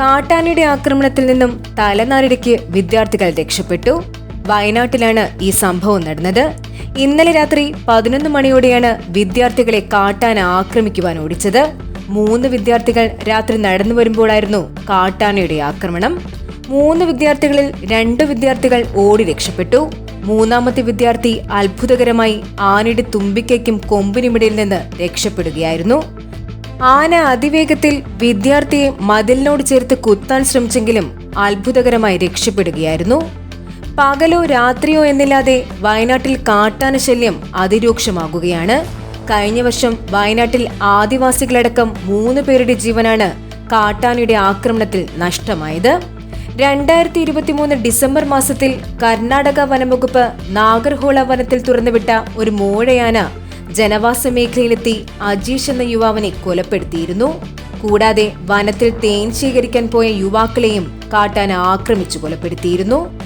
കാട്ടാനയുടെ ആക്രമണത്തിൽ നിന്നും തലനാരിടയ്ക്ക് വിദ്യാർത്ഥികൾ രക്ഷപ്പെട്ടു. വയനാട്ടിലാണ് ഈ സംഭവം നടന്നത്. ഇന്നലെ രാത്രി പതിനൊന്ന് മണിയോടെയാണ് വിദ്യാർത്ഥികളെ കാട്ടാന ആക്രമിക്കുവാൻ ഓടിച്ചത്. മൂന്ന് വിദ്യാർത്ഥികൾ രാത്രി നടന്നു വരുമ്പോഴായിരുന്നു കാട്ടാനയുടെ ആക്രമണം. മൂന്ന് വിദ്യാർത്ഥികളിൽ രണ്ട് വിദ്യാർത്ഥികൾ ഓടി രക്ഷപ്പെട്ടു. മൂന്നാമത്തെ വിദ്യാർത്ഥി അത്ഭുതകരമായി ആനയുടെ തുമ്പിക്കയ്ക്കും കൊമ്പിനുമിടയിൽ നിന്ന് രക്ഷപ്പെടുകയായിരുന്നു. ആന അതിവേഗത്തിൽ വിദ്യാർത്ഥിയെ മതിലിനോട് ചേർത്ത് കുത്താൻ ശ്രമിച്ചെങ്കിലും അത്ഭുതകരമായി രക്ഷപ്പെടുകയായിരുന്നു. പകലോ രാത്രിയോ എന്നില്ലാതെ വയനാട്ടിൽ കാട്ടാന ശല്യം അതിരൂക്ഷമാകുകയാണ്. കഴിഞ്ഞ വർഷം വയനാട്ടിൽ ആദിവാസികളടക്കം മൂന്ന് പേരുടെ ജീവനാണ് കാട്ടാനയുടെ ആക്രമണത്തിൽ നഷ്ടമായത്. രണ്ടായിരത്തി ഇരുപത്തിമൂന്ന് ഡിസംബർ മാസത്തിൽ കർണാടക വനംവകുപ്പ് നാഗർഹോള വനത്തിൽ തുറന്നുവിട്ട ഒരു മോഴയാന ജനവാസ മേഖലയിലെത്തി അജീഷ് എന്ന യുവാവിനെ കൊലപ്പെടുത്തിയിരുന്നു. കൂടാതെ വനത്തിൽ തേൻ ശേഖരിക്കാൻ പോയ യുവാക്കളെയും കാട്ടാന ആക്രമിച്ചു കൊലപ്പെടുത്തിയിരുന്നു.